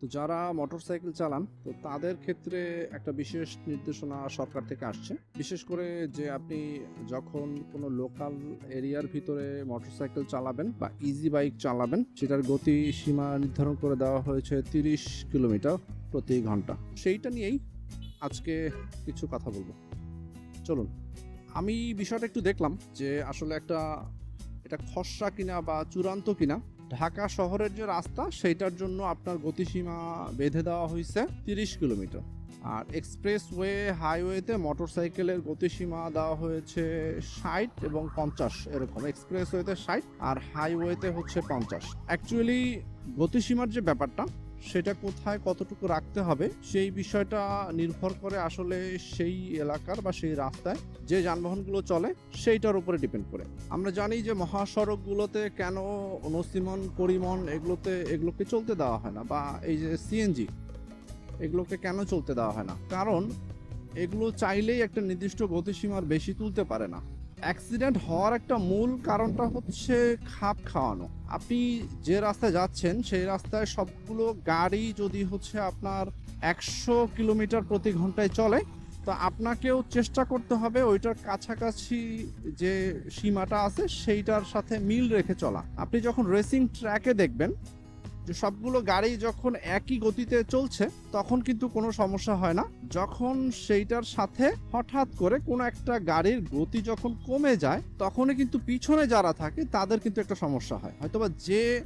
তো যারা মোটরসাইকেল চালান, তো তাদের ক্ষেত্রে একটা বিশেষ নির্দেশনা সরকার থেকে আসছে। বিশেষ করে যে আপনি যখন কোনো লোকাল এরিয়ার ভিতরে মোটরসাইকেল চালাবেন বা ইজি বাইক চালাবেন, সেটার গতি সীমা নির্ধারণ করে দেওয়া হয়েছে তিরিশ কিলোমিটার প্রতি ঘণ্টা। সেইটা নিয়েই আজকে কিছু কথা বলব। চলুন, আমি বিষয়টা একটু দেখলাম যে আসলে একটা, এটা খসড়া কিনা বা চূড়ান্ত কিনা ঢাকা শহরের যে রাস্তা, সেইটার জন্য আপনার গতিসীমা বেঁধে দেওয়া হয়েছে তিরিশ কিলোমিটার। আর এক্সপ্রেসওয়ে, হাইওয়েতে মোটরসাইকেলের গতিসীমা দেওয়া হয়েছে ষাট এবং পঞ্চাশ এরকম। এক্সপ্রেসওয়েতে ষাট আর হাইওয়েতে হচ্ছে পঞ্চাশ। অ্যাকচুয়ালি গতিসীমার যে ব্যাপারটা সেটা কোথায় কতটুকু রাখতে হবে, সেই বিষয়টা নির্ভর করে আসলে সেই এলাকার বা সেই রাস্তায় যে যানবাহনগুলো চলে সেইটার উপরে ডিপেন্ড করে। আমরা জানি যে মহাসড়কগুলোতে কেন নসিমন পরিমন এগুলোতে, এগুলোকে চলতে দেওয়া হয় না বা এই যে সিএনজি এগুলোকে কেন চলতে দেওয়া হয় না? কারণ এগুলো চাইলেই একটা নির্দিষ্ট গতিসীমার বেশি তুলতে পারে না। অ্যাক্সিডেন্ট হওয়ার একটা মূল কারণটা হচ্ছে খাপ খাওয়ানো। আপনি যে রাস্তায় যাচ্ছেন, সেই রাস্তায় সবগুলো গাড়ি যদি হচ্ছে আপনার একশো কিলোমিটার প্রতি ঘন্টায় চলে, তো আপনাকেও চেষ্টা করতে হবে ওইটার কাছাকাছি যে সীমাটা আছে, সেইটার সাথে মিল রেখে চলা। আপনি যখন রেসিং ট্র্যাকে দেখবেন যে সবগুলো গাড়ি যখন একই গতিতে চলছে, তখন কিন্তু কোনো সমস্যা হয় না। যখন সেইটার সাথে হঠাৎ করে কোনো একটা গাড়ির গতি যখন কমে যায়, তখনই কিন্তু পিছনে যারা থাকে, তাদের কিন্তু একটা সমস্যা হয়। হয়তোবা যে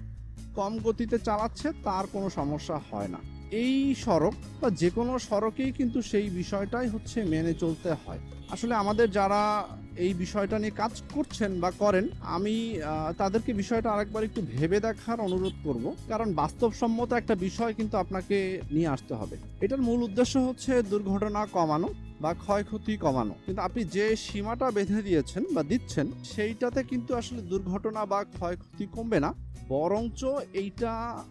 কম গতিতে চালাচ্ছে, তার কোনো সমস্যা হয় না। এই সড়ক বা যে কোনো সড়কেই কিন্তু সেই বিষয়টাই হচ্ছে মেনে চলতে হয়। আসলে আমাদের যারা এই বিষয়টা নিয়ে কাজ করছেন বা করেন, আমি তাদেরকে বিষয়টা আরেকবার একটু ভেবে দেখার অনুরোধ করব। কারণ বাস্তবসম্মত একটা বিষয় কিন্তু আপনাকে নিয়ে আসতে হবে। এটার মূল উদ্দেশ্য হচ্ছে দুর্ঘটনা কমানো বা ক্ষয়ক্ষতি কমানো। কিন্তু আপনি যে সীমাটা বেঁধে দিয়েছেন বা দিচ্ছেন, সেইটাতে কিন্তু আসলে দুর্ঘটনা বা ক্ষয়ক্ষতি কমবে না। বরঞ্চ এইটা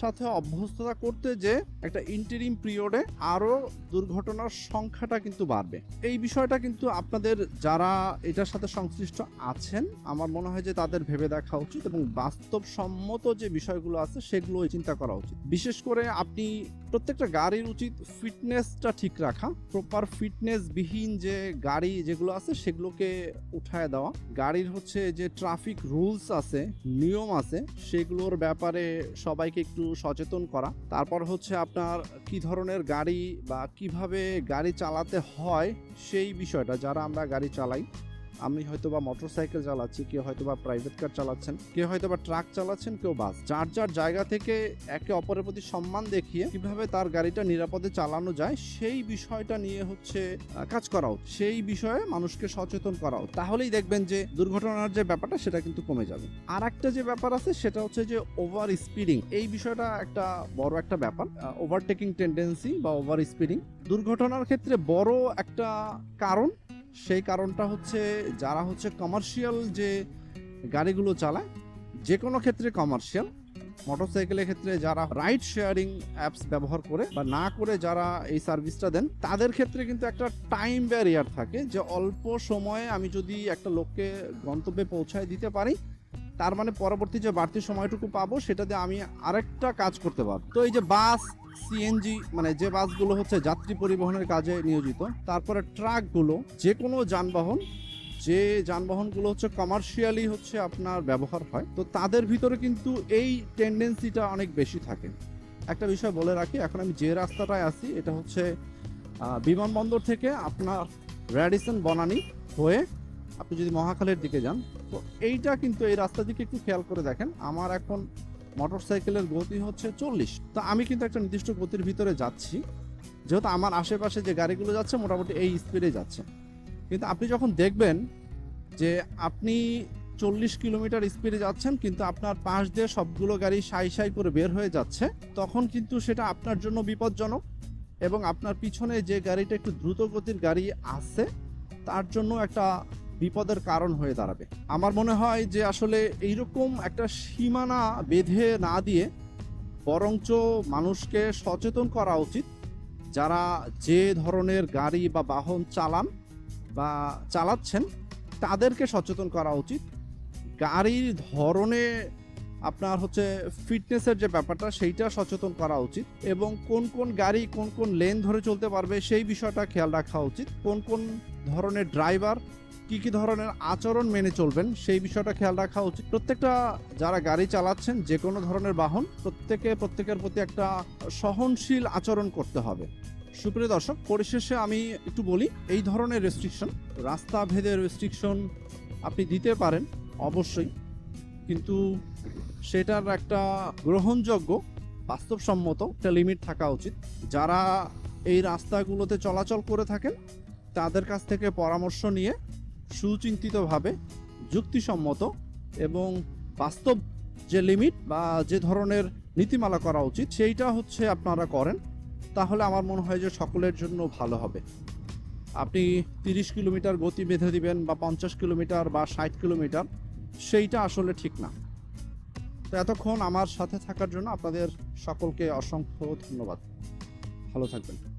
সাথে অভ্যস্ততা করতে যে একটা ইন্টারিম পিরিয়ডে আরও দুর্ঘটনার সংখ্যাটা কিন্তু বাড়বে। এই বিষয়টা কিন্তু আপনাদের যারা এটার সাথে সংশ্লিষ্ট আছেন, আমার মনে হয় যে তাদের ভেবে দেখা উচিত এবং বাস্তবসম্মত যে বিষয়গুলো আছে সেগুলো চিন্তা করা উচিত। বিশেষ করে আপনি প্রত্যেকটা গাড়ির উচিত ফিটনেসটা ঠিক রাখা প্রপার ফিটনেস বিহীন যে গাড়ি যেগুলো আছে সেগুলোকে উঠায় দেওয়া। গাড়ির হচ্ছে যে ট্রাফিক রুলস আছে, নিয়ম আছে, সেগুলোর ব্যাপারে সবাইকে একটু সচেতন করা। তারপর হচ্ছে আপনার কি ধরনের গাড়ি বা কীভাবে গাড়ি চালাতে হয় সেই বিষয়টা, যারা আমরা গাড়ি চালাই আমি হয়তো বা মোটর সাইকেল চালাচ্ছি, কেউ হয়তো বা প্রাইভেট কার চালাচ্ছেন, কেউ হয়তো বা ট্রাক চালাচ্ছেন, কেউ বাস যার যার জায়গা থেকে একে অপরের প্রতি সম্মান দেখিয়ে কীভাবে তার গাড়িটা নিরাপদে চালানো যায়, সেই বিষয়টা নিয়ে হচ্ছে কাজ করাও সেই বিষয়ে মানুষকে সচেতন করাও তাহলেই দেখবেন যে দুর্ঘটনার যে ব্যাপারটা, সেটা কিন্তু কমে যাবে। আর একটা যে ব্যাপার আছে, সেটা হচ্ছে যে ওভার স্পিডিং এই বিষয়টা একটা বড় একটা ব্যাপার। ওভারটেকিং টেন্ডেন্সি বা ওভার স্পিডিং দুর্ঘটনার ক্ষেত্রে বড় একটা কারণ সেই কারণটা হচ্ছে যারা হচ্ছে কমার্শিয়াল যে গাড়িগুলো চালায় যে কোনো ক্ষেত্রে কমার্শিয়াল মোটরসাইকেলের ক্ষেত্রে যারা রাইড শেয়ারিং অ্যাপস ব্যবহার করে বা না করে যারা এই সার্ভিসটা দেন, তাদের ক্ষেত্রে কিন্তু একটা টাইম ব্যারিয়ার থাকে যে অল্প সময়ে আমি যদি একটা লোককে গন্তব্যে পৌঁছায় দিতে পারি, তার মানে পরবর্তী যে বাড়তি সময়টুকু পাবো, সেটাতে আমি আরেকটা কাজ করতে পারব। তো এই যে বাস সিএনজি মানে যে বাসগুলো হচ্ছে যাত্রী পরিবহনের কাজে নিয়োজিত, তারপরে ট্রাকগুলো যে কোনো যানবাহন, যে যানবাহনগুলো হচ্ছে কমার্শিয়ালি হচ্ছে আপনার ব্যবহার হয়, তো তাদের ভিতরে কিন্তু এই টেন্ডেন্সিটা অনেক বেশি থাকে। একটা বিষয় বলে রাখি, এখন আমি যে রাস্তাটায় আছি, এটা হচ্ছে বিমানবন্দর থেকে আপনার র্যাডিসন বনানি হয়ে আপনি যদি মহাখালের দিকে যান, তো এইটা কিন্তু এই রাস্তা দিকে একটু খেয়াল করে দেখেন। আমার এখন মোটরসাইকেলের গতি হচ্ছে চল্লিশ। তো আমি কিন্তু একটা নির্দিষ্ট গতির ভিতরে যাচ্ছি। যেহেতু আমার আশেপাশে যে গাড়িগুলো যাচ্ছে, মোটামুটি এই স্পিডে যাচ্ছে। কিন্তু আপনি যখন দেখবেন যে আপনি চল্লিশ কিলোমিটার স্পিডে যাচ্ছেন, কিন্তু আপনার পাশ দিয়ে সবগুলো গাড়ি সাই সাই করে বের হয়ে যাচ্ছে, তখন কিন্তু সেটা আপনার জন্য বিপজ্জনক এবং আপনার পিছনে যে গাড়িটা একটু দ্রুত গতির গাড়ি আছে, তার জন্য একটা বিপদের কারণ হয়ে দাঁড়াবে। আমার মনে হয় যে আসলে এইরকম একটা সীমানা বেঁধে না দিয়ে বরঞ্চ মানুষকে সচেতন করা উচিত। যারা যে ধরনের গাড়ি বা বাহন চালান বা চালাচ্ছেন, তাদেরকে সচেতন করা উচিত। গাড়ির ধরনে আপনার হচ্ছে ফিটনেসের যে ব্যাপারটা, সেইটা সচেতন করা উচিত এবং কোন কোন গাড়ি কোন কোন লেন ধরে চলতে পারবে সেই বিষয়টা খেয়াল রাখা উচিত। কোন কোন ধরনের ড্রাইভার কি কি ধরনের আচরণ মেনে চলবেন সেই বিষয়টা খেয়াল রাখা উচিত। প্রত্যেকটা যারা গাড়ি চালাচ্ছেন, যে কোনো ধরনের বাহন, প্রত্যেকে, প্রত্যেকের প্রতি একটা সহনশীল আচরণ করতে হবে। সুপ্রিয় দর্শক, পরিশেষে আমি একটু বলি, এই ধরনের রেস্ট্রিকশন রাস্তা ভেদে রেস্ট্রিকশন আপনি দিতে পারেন, অবশ্যই। কিন্তু সেটার একটা গ্রহণযোগ্য, বাস্তবসম্মত একটা লিমিট থাকা উচিত। যারা এই রাস্তাগুলোতে চলাচল করে থাকেন, তাদের কাছ থেকে পরামর্শ নিয়ে সুচিন্তিতভাবে যুক্তিসম্মত এবং বাস্তব যে লিমিট বা যে ধরনের নীতিমালা করা উচিত, সেইটা হচ্ছে আপনারা করেন, তাহলে আমার মনে হয় যে সকলের জন্য ভালো হবে। আপনি তিরিশ কিলোমিটার গতি বেঁধে দিবেন বা পঞ্চাশ কিলোমিটার বা ষাট কিলোমিটার, সেইটা আসলে ঠিক না। তো এতক্ষণ আমার সাথে থাকার জন্য আপনাদের সকলকে অসংখ্য ধন্যবাদ। ভালো থাকবেন।